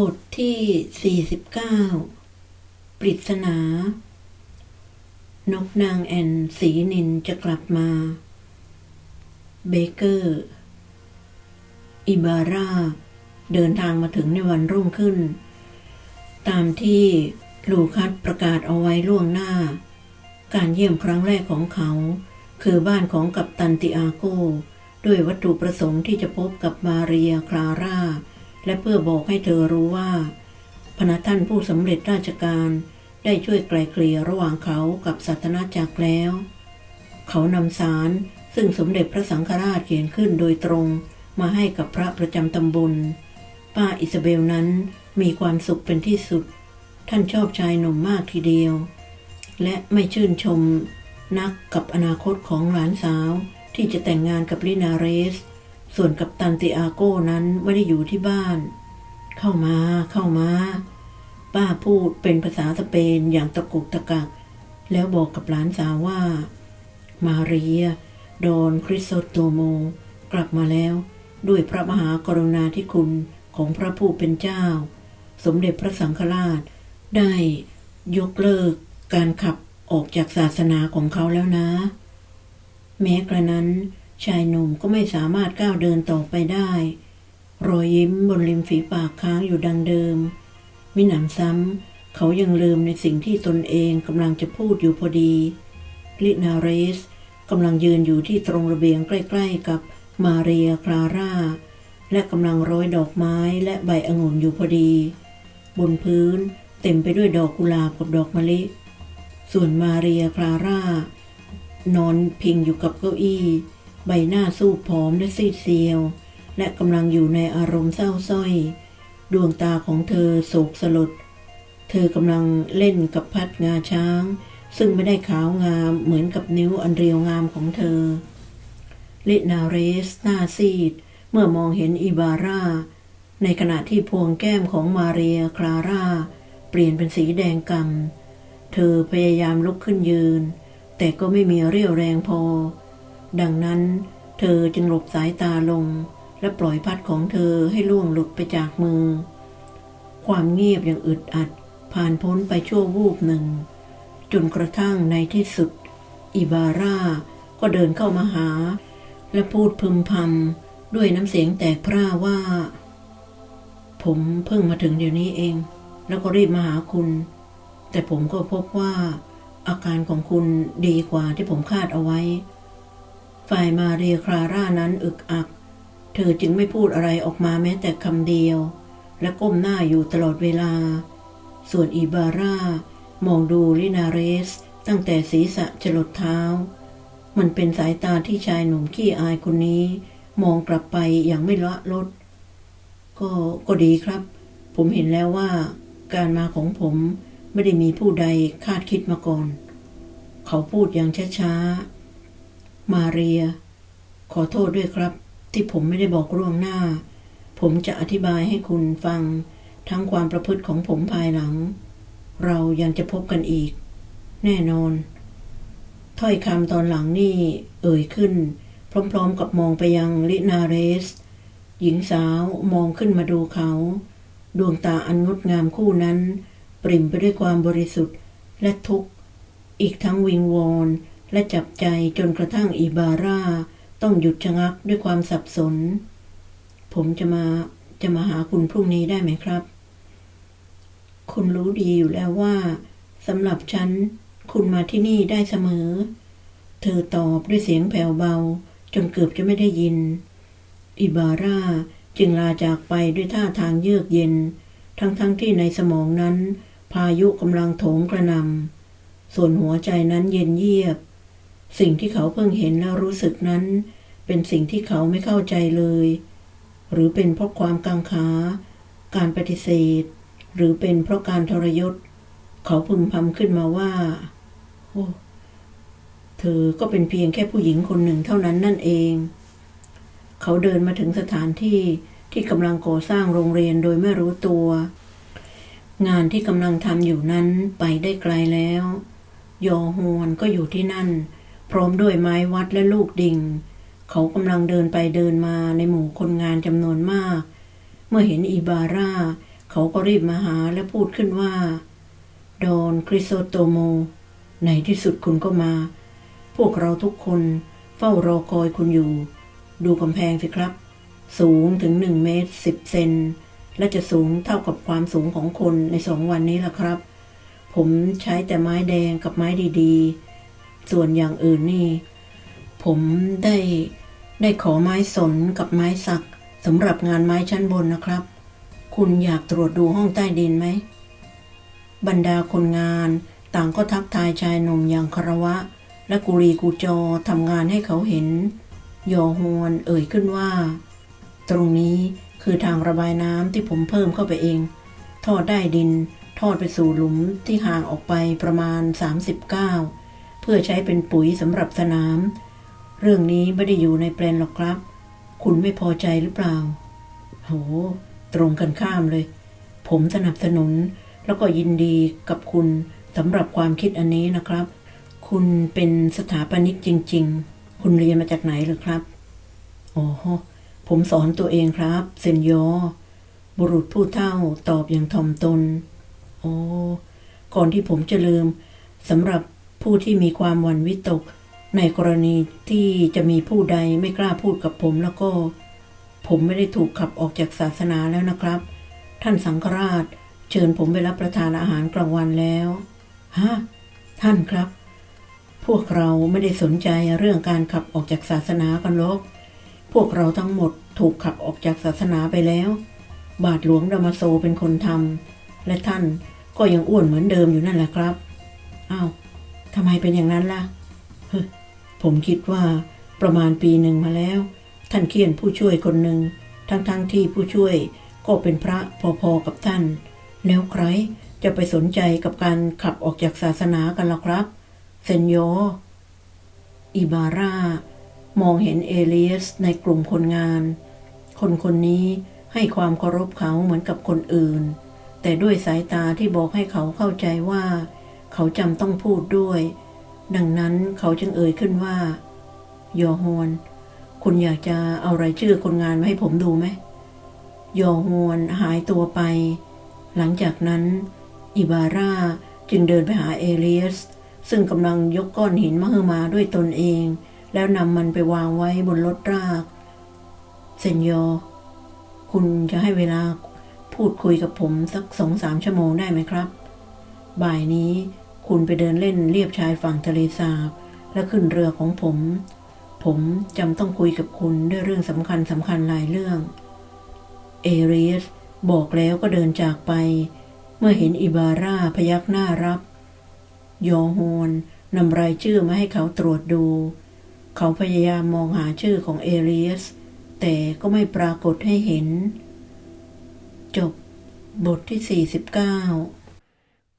บทที่ 49 ปริศนา นกนางแอนสีนินจะกลับมา เบเกอร์ อิบาร่า เดินทางมาถึงในวันรุ่งขึ้น ตามที่ลูคัสประกาศเอาไว้ล่วงหน้า การเยี่ยมครั้งแรกของเขา คือบ้านของกัปตันติอาโก ด้วยวัตถุประสงค์ที่จะพบกับมาเรียคลาร่า และเพื่อบอกให้เธอรู้ว่า พนัท่านผู้สำเร็จราชการได้ช่วยไกลเกลี่ยระหว่างเขากับสัตนาจักรแล้ว เขานำสารซึ่งสมเด็จพระสังฆราชเขียนขึ้นโดยตรงมาให้กับพระประจำตำบล ป้าอิซาเบลนั้นมีความสุขเป็นที่สุด ท่านชอบชายหนุ่มมากทีเดียว และไม่ชื่นชมนักกับอนาคตของหลานสาวที่จะแต่งงานกับลินาเรส ส่วนกับตันติอาโก้นั้นไม่ได้อยู่ที่บ้าน เข้ามาเข้ามา ป้าพูดเป็นภาษาสเปนอย่างตะกุกตะกัก แล้วบอกกับหลานสาวว่า มาเรียโดนคริสโตโตโม กลับมาแล้ว ด้วยพระมหากรุณาธิคุณของพระผู้เป็นเจ้า สมเด็จพระสังฆราช ได้ยกเลิกการขับออกจากศาสนาของเขาแล้วนะ แม้กระนั้น ชายหนุ่มก็ไม่สามารถก้าวเดินต่อไปได้ รอยยิ้มบนริมฝีปากค้างอยู่ดังเดิม มิหนำซ้ำเขายังลืมในสิ่งที่ตนเองกำลังจะพูดอยู่พอดีลินาเรสกำลังยืนอยู่ที่ตรงระเบียงใกล้ๆกับมาเรียคลาร่า และกำลังโร้อยดอกไม้และใบองุ่นอยู่พอดี บนพื้นเต็มไปด้วยดอกกุหลาบกับดอกมะลิ ส่วนมาเรียคลาร่า นอนพิงอยู่กับเก้าอี้ ใบหน้าสูบผอมและซีดเซียว และกำลังอยู่ในอารมณ์เศร้าส้อย ดวงตาของเธอโศกสลด เธอกำลังเล่นกับพัดงาช้าง ซึ่งไม่ได้ขาวงามเหมือนกับนิ้วอันเรียวงามของเธอลินาเรสหน้าซีด เมื่อมองเห็นอิบาร่า ในขณะที่พวงแก้มของมาเรียคลาร่า เปลี่ยนเป็นสีแดงกำเธอพยายามลุกขึ้นยืน แต่ก็ไม่มีเรี่ยวแรงพอ ดังนั้น เธอจึงหลบสายตาลง และปล่อยพัดของเธอให้ล่วงหลุดไปจากมือ ความเงียบอย่างอึดอัด ผ่านพ้นไปชั่ววูบหนึ่ง จนกระทั่งในที่สุด อิบาร่าก็เดินเข้ามาหา และพูดพึมพำด้วยน้ำเสียงแตกพร่าว่า ผมเพิ่งมาถึงเดี๋ยวนี้เอง แล้วก็รีบมาหาคุณ แต่ผมก็พบว่าอาการของคุณดีกว่าที่ผมคาดเอาไว้ ฝ่ายมาเรียคลาร่านั้นอึกอัก เธอจึงไม่พูดอะไรออกมาแม้แต่คำเดียว และก้มหน้าอยู่ตลอดเวลา ส่วนอีบาร่ามองดูลินาเรส ตั้งแต่ศีรษะจรดเท้า มันเป็นสายตาที่ชายหนุ่มขี้อายคนนี้ มองกลับไปอย่างไม่ละลด ก็ก็ดีครับ ผมเห็นแล้วว่า การมาของผมไม่ได้มีผู้ใดคาดคิดมาก่อน เขาพูดอย่างช้าๆ มาเรีย ขอโทษด้วยครับ ที่ผมไม่ได้บอกล่วงหน้า ผมจะอธิบายให้คุณฟัง ทั้งความประพฤติของผมภายหลัง เรายังจะพบกันอีก แน่นอน ถ้อยคำตอนหลังนี่เอ่ยขึ้น พร้อมๆกับมองไปยังลินาเรส หญิงสาวมองขึ้นมาดูเขา ดวงตาอันงดงามคู่นั้น ปริ่มไปด้วยความบริสุทธิ์และทุกข์ อีกทั้งวิงวอน และจับใจจนกระทั่งอีบาร่าต้องหยุดชะงักด้วยความสับสน ผมจะมาจะมาหาคุณพรุ่งนี้ได้ไหมครับ คุณรู้ดีอยู่แล้วว่าสำหรับฉันคุณมาที่นี่ได้เสมอ เธอตอบด้วยเสียงแผ่วเบา จนเกือบจะไม่ได้ยิน อิบาร่าจึงลาจากไปด้วยท่าทางเยือกเย็น ทั้งๆทที่ในสมองนั้น พายุกำลังโถมกระนำส่วนหัวใจนั้นเย็นเยียบ สิ่งที่เขาเพิ่งเห็นและรู้สึกนั้น เป็นสิ่งที่เขาไม่เข้าใจเลย หรือเป็นเพราะความกังขา การปฏิเสธ หรือเป็นเพราะการทรยศ เขาพึมพำขึ้นมาว่า โอ้เธอก็เป็นเพียงแค่ผู้หญิงคนหนึ่งเท่านั้นนั่นเอง เขาเดินมาถึงสถานที่ที่กำลังก่อสร้างโรงเรียนโดยไม่รู้ตัว งานที่กำลังทำอยู่นั้นไปได้ไกลแล้ว ยอฮวนก็อยู่ที่นั่น พร้อมด้วยไม้วัดและลูกดิ่ง เขากำลังเดินไปเดินมาในหมู่คนงานจำนวนมาก เมื่อเห็นอีบาร่า เขาก็รีบมาหาและพูดขึ้นว่า ดอนคริโซโตโม ในที่สุดคุณก็มา พวกเราทุกคนเฝ้ารอคอยคุณอยู่ ดูกำแพงสิครับ สูงถึงหนึ่งเมตรสิบเซนและจะสูงเท่ากับความสูงของคนในสองวันนี้ล่ะครับ ผมใช้แต่ไม้แดงกับไม้ดีๆ ส่วนอย่างอื่นนี่ ผมได้ได้ขอไม้สนกับไม้สักสำหรับงานไม้ชั้นบนนะครับ คุณอยากตรวจดูห้องใต้ดินไหม บรรดาคนงานต่างก็ทักทายชายหนุ่มอย่างคารวะ และกุรีกูจอทำงานให้เขาเห็น ยอฮวนเอ่ยขึ้นว่า ตรงนี้คือทางระบายน้ำที่ผมเพิ่มเข้าไปเอง ทอดได้ดิน ทอดไปสู่หลุมที่ห่างออกไปประมาณ 39 เพื่อใช้เป็นปุ๋ยสำหรับสนาม เรื่องนี้ไม่ได้อยู่ในแปลนหรอกครับ คุณไม่พอใจหรือเปล่า โห ตรงกันข้ามเลย ผมสนับสนุนแล้วก็ยินดีกับคุณสำหรับความคิดอันนี้นะครับ คุณเป็นสถาปนิกจริง ๆ คุณเรียนมาจากไหนหรือครับ โอ๋อผมสอนตัวเองครับ เซนยอ บุรุษผู้เฒ่าตอบอย่างถ่อมตน โอ้ ก่อนที่ผมจะลืมสำหรับ ผู้ที่มีความวันวิตก ในกรณีที่จะมีผู้ใดไม่กล้าพูดกับผมแล้วก็ ผมไม่ได้ถูกขับออกจากศาสนาแล้วนะครับ ท่านสังฆราช เชิญผมไปรับประทานอาหารกลางวันแล้วฮะท่านครับ พวกเราไม่ได้สนใจเรื่องการขับออกจากศาสนากันหรอกพวกเราทั้งหมดถูกขับออกจากศาสนาไปแล้ว บาทหลวงดามาโซเป็นคนทำและท่านก็ยังอ้วนเหมือนเดิมอยู่นั่นแหละครับอ้าว ไมเป็นอย่างนั้นล่ะ ผมคิดว่าประมาณปีหนึ่งมาแล้ว ท่านเขียนผู้ช่วยคนหนึ่ง ทั้งๆทที่ผู้ช่วยก็เป็นพระพอๆกับท่าน แล้วใครจะไปสนใจกับการขับออกจากศาสนากันล่ะครับ เซนโยอิบาร่ามองเห็นเอเลียสในกลุ่มคนงาน คนคนนี้ให้ความเคารพเขาเหมือนกับคนอื่น แต่ด้วยสายตาที่บอกให้เขาเข้าใจว่า เขาจำต้องพูดด้วย ดังนั้นเขาจึงเอ่ยขึ้นว่ายอฮวนคุณอยากจะเอารายชื่อคนงานมาให้ผมดูไหมยอฮวนหายตัวไป หลังจากนั้น อิบาร่าจึงเดินไปหาเอเลียส ซึ่งกำลังยกก้อนหินมหึมาด้วยตนเอง แล้วนำมันไปวางไว้บนรถรากเซนโยคุณจะให้เวลาพูดคุยกับผมสักสองสามชั่วโมงได้ไหมครับ บ่ายนี้ คุณไปเดินเล่นเลียบชายฝั่งทะเลสาบ และขึ้นเรือของผม ผมจำต้องคุยกับคุณด้วยเรื่องสำคัญสำคัญหลายเรื่อง เอเรียสบอกแล้วก็เดินจากไป เมื่อเห็นอิบาร่าพยักหน้ารับ ยอฮนนำรายชื่อมาให้เขาตรวจดู เขาพยายามมองหาชื่อของเอเรียส แต่ก็ไม่ปรากฏให้เห็น จบบทที่ 49เ